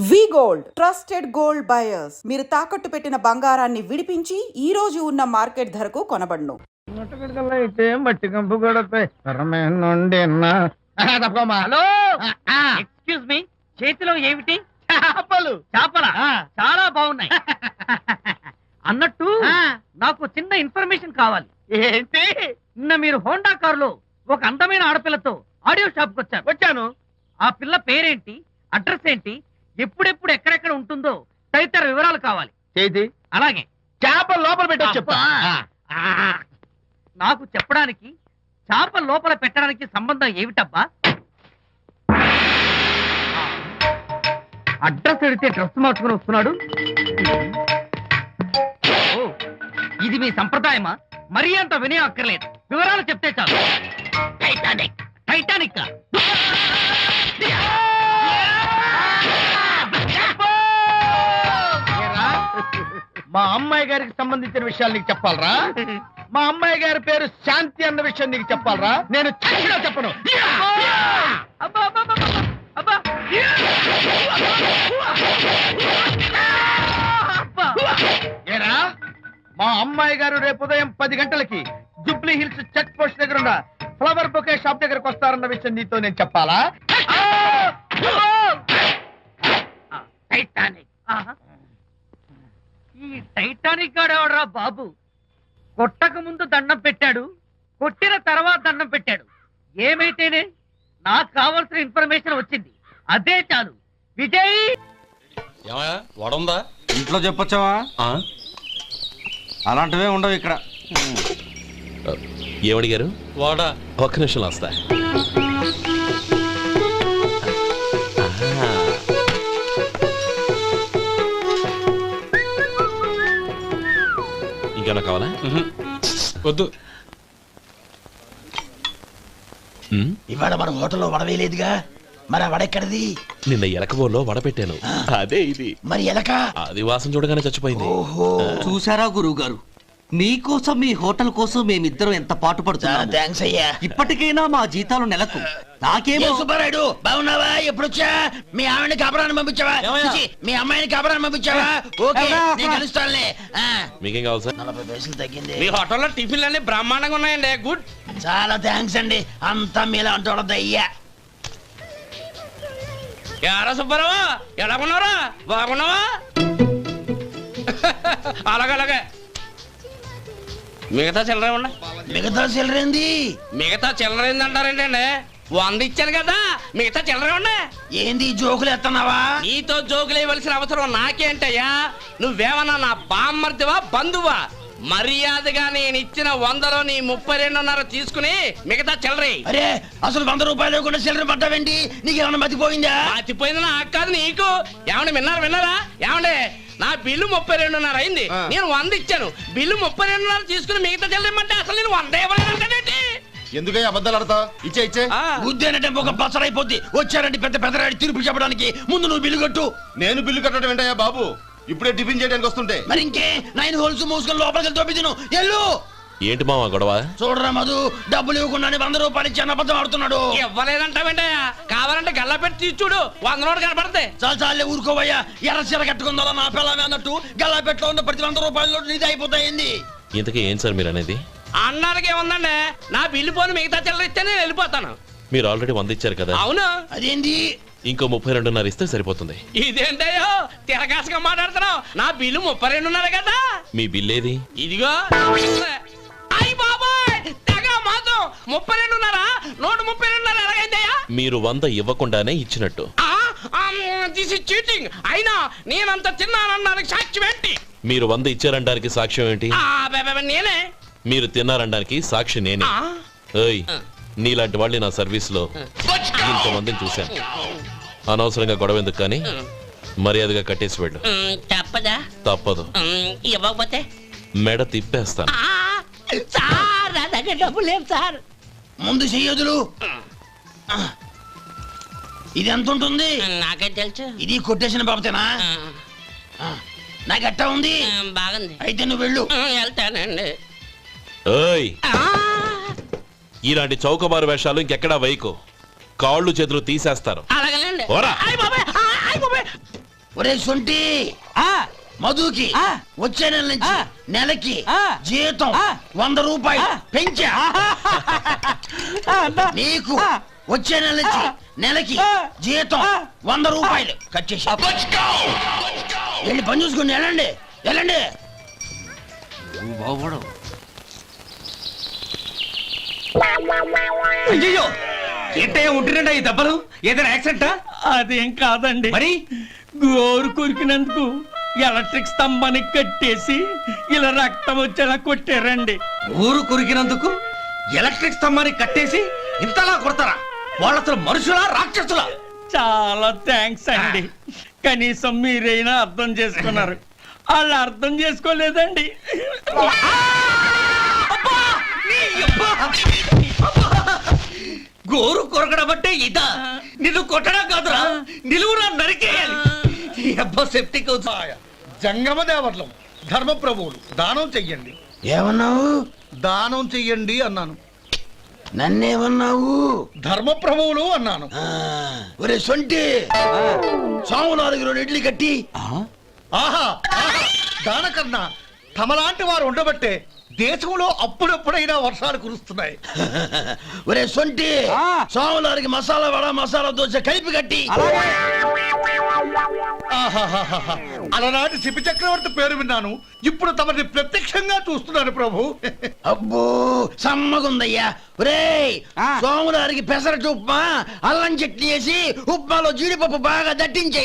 We gold trusted gold buyers. మీరు తాకట్టు పెట్టిన బంగారాన్ని విడిపించి ఈ రోజు ఉన్న మార్కెట్ ధరకు కొనబడును. మట్టి కంపు గడపై పరమే నుండి తప్పమ్మా హలో? ఎక్స్క్యూజ్ మీ చేతిలో ఏమిటి? చేపలు. చేపల? ఆ. చాలా బాగున్నాయి. అన్నట్టు. నాకు చిన్న ఇన్ఫర్మేషన్ కావాలి. ఏంటి? నిన్న మీరు హోండా కారులో ఒక అందమైన ఆడపిల్లతో ఆడియో షాప్కు వచ్చారు వచ్చాను. ఆ పిల్ల పేరేంటి? అడ్రస్ ఏంటి? ఎప్పుడెప్పుడు ఎక్కడెక్కడ ఉంటుందో తదితర వివరాలు కావాలి. చేతి అలాగే. చేపలు లోపల పెట్టొచ్చు. నాకు చెప్పడానికి చేప లోపల పెట్టడానికి సంబంధం ఏమిటబ్బా? అడ్రస్ అడిగితే డ్రెస్ మార్చుకుని వస్తున్నాడు. ఓ, ఇది మీ సంప్రదాయమా? మరీ అంత వినయం అక్కర్లేదు వివరాలు చెప్తే చాలు. టైటానిక్ టైటానిక్ మా అమ్మాయి గారికి సంబంధించిన విషయాలు నీకు చెప్పాలరా? మా అమ్మాయి గారి పేరు శాంతి అన్న విషయం నీకు చెప్పాలరా? నేను చచ్చినా చెప్పను. ఏరా? మా అమ్మాయి గారు రేపు ఉదయం పది గంటలకి జుబ్లీ హిల్స్ చెక్ పోస్ట్ దగ్గర ఉన్న ఫ్లవర్ బొకే షాప్ దగ్గరకు వస్తారన్న విషయం నీతో నేను చెప్పాలా? టైటానిక్. ఈ టైటానిక్ గాడెవడరా బాబు? కొట్టక ముందు దండం పెట్టాడు కొట్టిన తర్వాత దండం పెట్టాడు. ఏమైతేనే నాకు కావాల్సిన ఇన్ఫర్మేషన్ వచ్చింది. అదే చాలు. విజయ్! ఏమయ్యా వడుందా? ఇంట్లో చెప్పొచ్చావా? అలాంటివే ఉండవు ఇక్కడ. ఏమడిగారు? వాడా. ఒక్క నిమిషం వస్తా కావాలా? వద్దు. ఇవాళ మన హోటల్లో వడవేయలేదుగా. మరి ఆ వడెక్కడిది నిన్న ఎలకబోలో వడపెట్టాను. అదే ఇది. మరి ఎలక? అది వాసన చూడగానే చచ్చిపోయింది. ఓహో. చూసారా గురువు గారు మీకోసం మీ హోటల్ కోసం మేమిద్దరం ఎంత పాటు చాలా పడుతున్నాము థ్యాంక్స్ అయ్యా. ఇప్పటికైనా మా జీతాలు నెలకు. నాకేమో సుబ్బారాయుడు? బాగున్నావా? ఎప్పుడొచ్చా? మీ ఆవిడని కాపురాన్ని పంపించావా? మీ అమ్మాయిని కాపురాన్ని పంపించావా? ఓకే నేను కలుస్తానులే. ఆ, మీకేం కావాలి సార్? నలభై పైసలు తగ్గింది. మీ హోటల్లో టిఫిన్లు అన్ని బ్రహ్మాండంగా ఉన్నాయండి. గుడ్. చాలా థ్యాంక్స్ అండి. అంతా మీలా అంటూ అయ్యా. యారా సుబ్బారావు? ఎలా ఉన్నారా బాగున్నావా? అలాగే అలాగే. మిగతా చిల్లర ఉండ మిగతా సిల్లరేంది మిగతా చిల్లర ఏందంటారండి అండి. వంద ఇచ్చాను కదా మిగతా చిల్లర ఉండే ఏంది జోకులు ఎత్తన్నావా? నీతో జోకులు ఇవ్వాల్సిన అవసరం నాకేంటయ్యా? నువ్వేమన్నా నా బామ్మర్దివా బంధువా? మర్యాదగా నేను ఇచ్చిన వందలో నీ ముప్పై రెండున్నర తీసుకుని మిగతా చిల్లరే అరే అసలు వంద రూపాయలు లేకుండా సిల్లర్ పడ్డావేంటి? నీకు ఏమైనా మతిపోయిందా పాతిపోయింది నాకు కాదు నీకు. ఏమండి విన్నారా విన్నారా? ఏమండి నా బిల్లు ముప్పై రెండున్నర అయింది. నేను వంద ఇచ్చాను. బిల్లు ముప్పై రెండున్నర తీసుకుని మిగతా చెల్లిమంటే అసలు నేను వంద ఇవ్వలేదంటే ఎందుకయ్యా అబద్ధాలు ఆడతా? ఇచ్చే ఇచ్చే. ఉద్యానంటే ఒక పసరైపోద్ది వచ్చారంటే పెద్ద పెద్దరాడి తీర్పు చెప్పడానికి ముందు నువ్వు బిల్లు కట్టు. నేను బిల్లు కట్టడం ఏంటయ్యా బాబు? ఇప్పుడే టిఫిన్ చేయడానికి వస్తుంటే. మరి ఇంకే? నైన్ హోల్స్ మూసుకొని లోపలికి తోపి తిను ఎల్లు! ఏంటి మావా గొడవ? చూడరా మధు డబ్బులు ఇవ్వకుండానే వంద రూపాయలు ఇచ్చి అబద్ధం ఆడుతున్నాడు. ఇవ్వలేదంటావేంటయ్యా? కావాలంటే గల్లా పెట్టి తీసి చూడు వంద నోటు కనపడతాయి. చాలు చాలే ఊరుకోవయ్యా. ఎర్ర చీర కట్టుకుందా నా పిల్లమే అన్నట్టు గల్లాపెట్లో ఉన్న ప్రతి వంద రూపాయలు నీది అయిపోతాయింది. ఇంతకీ ఏం సార్ మీరు అనేది అన్నానికి ఏముందండి? నా బిల్లు పోను మిగతా చిల్లర ఇస్తే నేను వెళ్ళిపోతాను. మీరు ఆల్రెడీ వంద ఇచ్చారు కదా. అవును. అదేంటి ఇంకో ముప్పై రెండున్నర ఇస్తే సరిపోతుంది. ఇదేంటయ్యో? తిరగాసుగా మాట్లాడుతున్నావు. నా బిల్లు ముప్పై రెండున్నర కదా. మీ బిల్ ఏది ఇదిగో. ముప్పై రెండున్నరా? నూట ముప్పై రెండున్నర? ఎలాగైందయ్యా? మీరు వంద ఇవ్వకుండానే ఇచ్చినట్టు. దిస్ ఇస్ చీటింగ్ అయినా నేనంత తిన్నానన్నానికి సాక్ష్యం ఏంటి? మీరు వంద ఇచ్చారనడానికి సాక్ష్యం ఏంటి? నేనే. మీరు తిన్నారనడానికి సాక్షి నేనే. ఏయ్ నీలాంటి వాళ్ళని నా సర్వీస్లో ఇంతమందిని చూశాను. అనవసరంగా గొడవ ఎందుకు కానీ? మర్యాదగా కట్టేసి వెళ్ళు. తప్పదా? తప్పదు. ఇవ్వకపోతే? మెడ తిప్పేస్తాను. ఆ, సార్ నా దగ్గర డబ్బు లేవు సార్. ముందు చెయ్యదులు ఇది ఎంత ఉంటుంది? నాకేం తెలుసు. ఇది కొట్టేసిన బాబతేనా? నాకు ఎట్టా ఉంది? బాగుంది. అయితే నువ్వు వెళ్ళు. వెళ్తానండి. ఏయ్. ఇలాంటి చౌకబారు వేషాలు ఇంకెక్కడా వైకు కాళ్ళు చేతులు తీసేస్తారు. అలాగేనండి. ఒరే సొంటి. ఆ, మధుకి ఆ. వచ్చే నెల నుంచి. నెలకి ఆ. జీతం. వంద రూపాయలు. పెంచా. నీకు. వచ్చే నెల నుంచి. నెలకి ఆ. జీతం. వంద రూపాయలు కట్ చేసి వెళ్ళి పని చూసుకుని వెళ్ళండి వెళ్ళండి బాగుపడు అయ్యో ఉంటున్నాడా ఈ దెబ్బలు ఏదైనా యాక్సిడెంటా అదేం కాదండి మరి గోరు కొరికినందుకు ఎలక్ట్రిక్ స్తంభానికి కట్టేసి ఇలా రక్తం వచ్చేలా కొట్టారండి. ఊరు కురికినందుకు ఎలక్ట్రిక్ స్తంభాన్ని కట్టేసి ఇంతలా కొడతారా? వాళ్ళ అసలు మనుషులా రాక్షసులా? చాలా థ్యాంక్స్ అండి. కనీసం మీరైనా అర్థం చేసుకున్నారు. వాళ్ళు అర్థం చేసుకోలేదండి. గోరు కొరకడం అంటే ఇదా? నిన్ను కొట్టడం కాదురా. నిలువురా నరికేయాలి. అబ్బా సెప్టిక్ జంగమ దేవతలం ధర్మప్రభువులు దానం చెయ్యండి. ఏమన్నావు? దానం చెయ్యండి అన్నాను. నన్నేమన్నావు? ధర్మప్రభువులు అన్నాను. ఒరే సొంటి సాము నాలుగు రెండు ఇడ్లీ కట్టి. ఆహా ఆహా దానకన్నా తమలాంటి వారు ఉండబట్టే దేశంలో అప్పుడప్పుడైనా వర్షాలు కురుస్తున్నాయి. ఒరే సొంటి సాములారికి మసాలా వడ మసాలా దోశ కలిపి కట్టి. అలనాటి శిపి చక్రవర్తి పేరు విన్నాను. ఇప్పుడు తమని ప్రత్యక్షంగా చూస్తున్నాను ప్రభు. అబ్బో సమ్మగుందయ్యా. ఒరేయ్ సోములారికి పెసరట్టు ఉప్మా అల్లం చట్నీ వేసి ఉప్మాలో జీడిపప్పు బాగా దట్టించే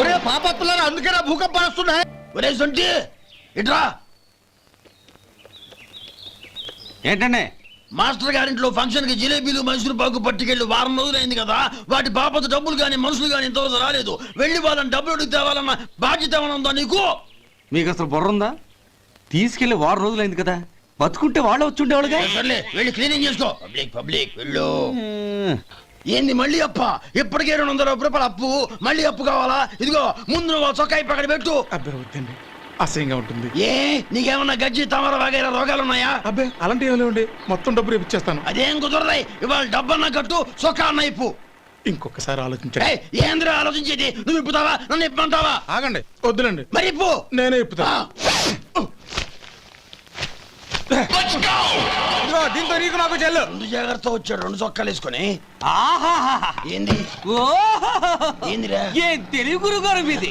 ఒరే పాపత్తులారా అందుకేనా భూకంపాలు వస్తున్నాయి. ఒరే సొంటి ఇట్రా. ఏంటండి? మాస్టర్ గారింట్లో ఫంక్షన్కి జిలేబీలు మైసూరు పాకు పట్టుకెళ్ళి వారం రోజులైంది కదా. వాటి బాపత డబ్బులు కానీ మనుషులు కానీ ఇంతవరకు రాలేదు. వెళ్ళి వాళ్ళని డబ్బులు అడిగి తేవాలన్న బాధ్యత ఏమైనా ఉందా నీకు? మీకు అసలు బుర్ర ఉందా? తీసుకెళ్ళి వారం రోజులైంది కదా. బతుకుంటే వాళ్ళు వచ్చి ఉండేవాళ్ళుగా? సర్లే వెళ్ళి క్లీనింగ్ చేసుకో. పబ్లిక్ పబ్లిక్ వెళ్ళు. ఏంది మళ్ళీ అప్ప? ఇప్పటికే రెండు వందల రూపాయల అప్పు. మళ్ళీ అప్పు కావాలా? ఇదిగో ముందు నువ్వు ఆ చొక్కా పక్కన పెట్టు. అబ్బే వద్దండి. అసహ్యంగా ఉంటుంది. ఏ? నీకేమన్నా గజ్జి తమర వగైరా రోగాలు ఉన్నాయా అబ్బే అలాంటి ఏమి లేవండి. మొత్తం డబ్బు రేపు ఇచ్చేస్తాను. అదేం కుదరదాయి ఇవాళ డబ్బన్నా కట్టు చొక్కా అన్న ఇప్పు. ఇంకొకసారి ఆలోచించండి. ఏందిరా ఆలోచించేది? నువ్వు ఇప్పుతావా? నన్ను ఇప్పమంటావా? ఆగండి వద్దులండి. మరి ఇప్పు నేనే ఇప్పుతా. ఇదిగో, దీంతో నీకు నాకు చెల్లు. రెండు జాగ్రత్త వచ్చాడు రెండు చొక్కాలు వేసుకొని. ఆహాహాహా. ఏంది. ఏందిరా? ఏ గురుగారు మీది?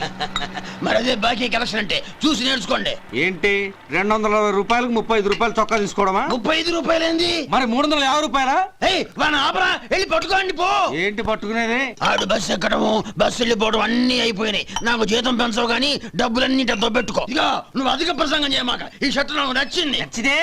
మరి అదే బాకీ కలెక్షన్ అంటే చూసి నేర్చుకోండి. ఏంటి? రెండు వందల అరవై రూపాయలకు ముప్పై ఐదు రూపాయలు చొక్కా తీసుకోవడమా? ముప్పై ఐదు రూపాయలు ఏంది మరి మూడు వందల యాభై రూపాయలా? ఏయ్ వాడిని ఆపరా వెళ్ళి పట్టుకోండి పో. ఏంటి పట్టుకునేది? ఆడు బస్సు ఎక్కడము బస్సు వెళ్ళిపోవడం అన్ని అయిపోయినాయి. నాకు జీతం పెంచవు కానీ డబ్బులన్నీ డబ్బు పెట్టుకో ఇక నువ్వు అధిక ప్రసంగం చేయమాక ఈ షర్ట్ నాకు నచ్చింది. నచ్చితే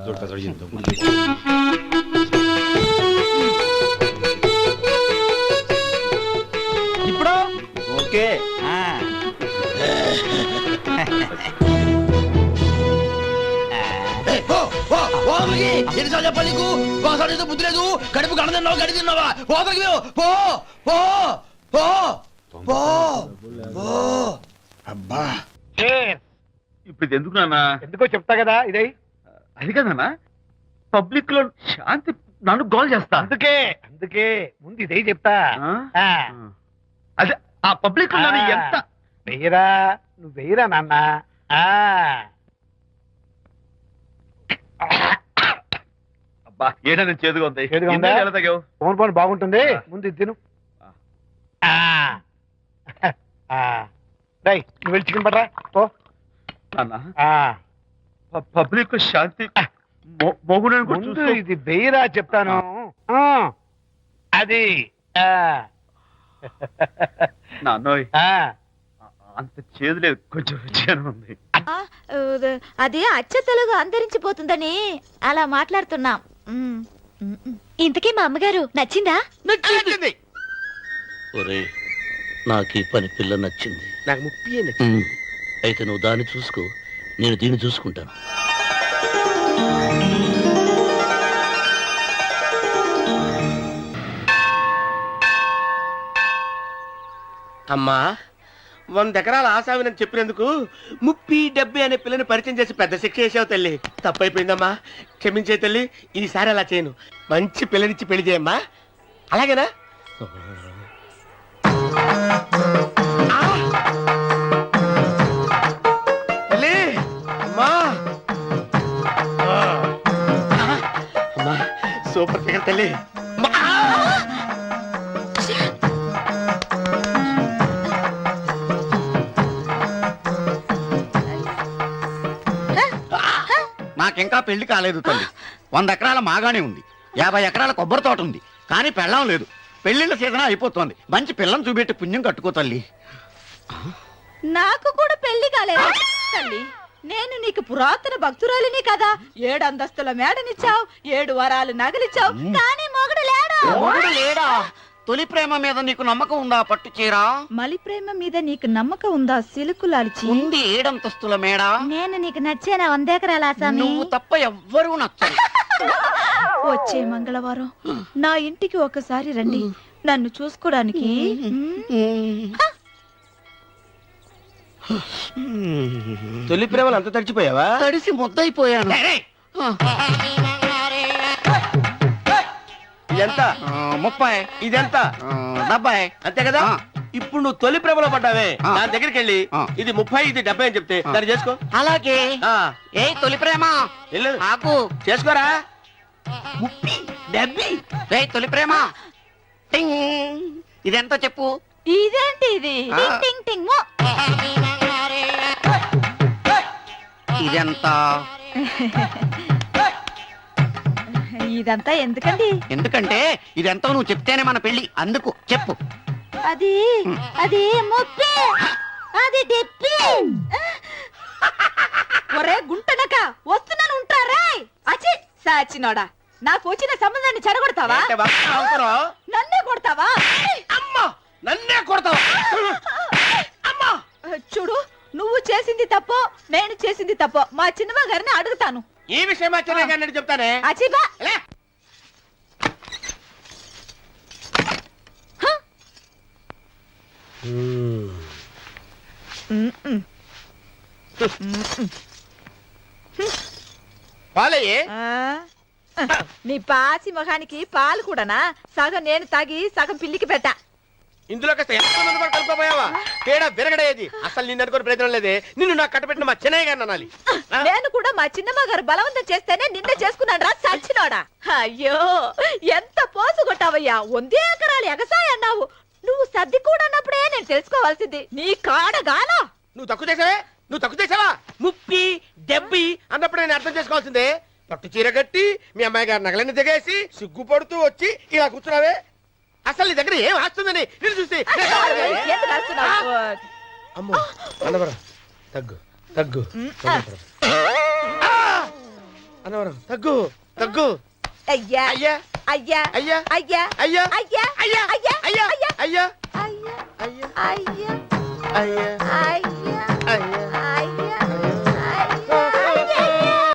Dorcas Argento. ఇప్పుడు ఓకే ఆ. ఎన్నిసార్లు చెప్పాలి పో పో పో ఇప్పుడు ఎందుకు నాన్న ఎందుకో చెప్తా కదా ఇదే అది కదన్నా పబ్లిక్లో శాంతి నన్ను గోల్ చేస్తా. అందుకే అందుకే ముందు ఇదే చెప్తా. అదే ఆ పబ్లిక్లో నన్ను ఎంత వెయ్యరా నువ్వు వెయ్యరా నాన్న? అబ్బా ఏంటో నేను చేదుగా ఉంది. చేదుగా ఫోన్ ఫోన్ బాగుంటుంది. ముందు ఇది తిను. రై నువ్వు వెళ్ళి చికెన్ పడరా పో. పబ్లిక్ శాంతి ముందు ఇది బెయ్యరా చెప్తాను. ఆ, అది నాన్నోయ్. అంత చేదు లేదు. కొంచెం రుచిగానే ఉంది. అది అచ్చ తెలుగు అంతరించిపోతుందని అలా మాట్లాడుతున్నాం. ఇంతకీ మా అమ్మగారు నచ్చిందా? ఒరే నాకు ఈ పని పిల్ల నచ్చింది. నాకు ముప్పి అయితే నువ్వు దాన్ని చూసుకో. నేను దీన్ని చూసుకుంటాను. అమ్మా వంద ఎకరాల ఆశావినని చెప్పినందుకు ముప్పి డెబ్బై అనే పిల్లని పరిచయం చేసి పెద్ద శిక్ష చేసావు తల్లి. తప్పైపోయిందమ్మా. క్షమించే తల్లి ఈసారి అలా చేయను. మంచి పిల్లనిచ్చి పెళ్ళి చేయమ్మా. అలాగేనా? ఫిగర్ తల్లి! నాకింకా పెళ్ళి కాలేదు తల్లి. వంద ఎకరాల మాగానే ఉంది. యాభై ఎకరాల కొబ్బరి తోట ఉంది. కానీ పెళ్ళం లేదు. పెళ్ళిళ్ళ సీజన్ అయిపోతుంది. మంచి పిల్లని చూపెట్టి పుణ్యం కట్టుకో తల్లి. నాకు కూడా పెళ్ళి కాలేదు తల్లి. నేను నీకు పురాతన భక్తురాలిని కదా. ఏడు అంతస్తుల మేడనిచ్చావు ఏడు వరాలు నగలిచ్చావు. కానీ మొగుడు లేడు. మొగుడు లేడా? తొలి ప్రేమ మీద నీకు నమ్మకం ఉందా పట్టు చీరా? మలి ప్రేమ మీద నీకు నమ్మకం ఉందా సిలుకులాల్చి ఉంది ఏడంతస్తుల మేడ. నేను నీకు నచ్చేనా వందేకరాల ఆసామి నువ్వు తప్ప ఎవ్వరూ నచ్చరు. వచ్చే మంగళవారం నా ఇంటికి ఒకసారి రండి. నన్ను చూసుకోవడానికి. తొలి ప్రేమలు అంత తడిచిపోయావా? తడిసి ముద్దయిపోయాను. ఆ, ముప్పై. ఇదెంత? డెబ్బై. అంతే కదా. ఇప్పుడు నువ్వు తొలి ప్రేమలో పడ్డావే. దాని దగ్గరికి వెళ్ళి. ఇది ముప్పై ఇది డెబ్బై అని చెప్తే దాన్ని చేసుకో. అలాగే. ఆ, ఏ తొలి ప్రేమ? ఆకు చేసుకోరా? ముప్పి డెబ్బై. రే తొలి ప్రేమ? టింగ్. ఇదెంత చెప్పు? ఇదేంటి ఇది. టింగ్ టింగ్ టింగ్. మో. ఇదెంత? ఇదంతా ఎందుకండి? ఎందుకంటే ఇదెంతో నువ్వు చెప్తేనే మన పెళ్ళి అందుకు చెప్పు. అది అది ముప్పి. అది డిప్పి ఒరే గుంటనక వస్తున్నాను ఉంటారా? అచి సాచినోడా నాకు వచ్చిన సంబంధాన్ని చెడగొడతావా? అవసరం. నన్నే చేసింది తప్పో. మా చిన్నమ్మ గారిని అడుగుతాను. ఈ విషయం వచ్చినా కానీ చెప్తానే? అచిబా. పాలయ్యే. నీ పాసి మొహానికి పాలు కూడానా? సగం నేను తాగి సగం పిల్లికి పెట్టా. ఇందులో కాస్త ఎంత మంది కూడా కలిపిపోయావా తేడా విరగడేది అసలు నిన్ను అనుకుని ప్రయోజనం లేదే. నిన్ను నాకు కట్టబెట్టిన మా చెన్నయ్య గారిని అనాలి. నేను కూడా మా చిన్నమ్మ గారు బలవంతం చేస్తేనే నిన్నే చేసుకున్నాడు రా సచ్చినోడా. అయ్యో ఎంత పోసు కొట్టావయ్యా. వందే ఎకరాలు ఎగసాయి అన్నావు. నువ్వు సర్ది కూడా అన్నప్పుడే నేను తెలుసుకోవాల్సింది. నీ కాడగానా. నువ్వు తక్కువ చేసావే? నువ్వు తక్కువ చేసావా? ముప్పి డెబ్బై అన్నప్పుడు నేను అర్థం చేసుకోవాల్సిందే. పట్టు చీర కట్టి మీ అమ్మాయి గారి నగలన్నీ దిగేసి సిగ్గుపడుతూ వచ్చి ఇలా కూర్చున్నావే? అసలు నీ దగ్గర ఏం ఆస్తుందని నేను చూసి ఎందుకు అరుస్తున్నావు? అమ్మో అన్నవరం తగ్గు తగ్గు అన్నవరం తగ్గు తగ్గు అయ్యా అయ్యా అయ్యా అయ్యా అయ్యా అయ్యా అయ్యా అయ్యా అయ్యా అయ్యా అయ్యా అయ్యా అయ్యా అయ్యా అయ్యా అయ్యా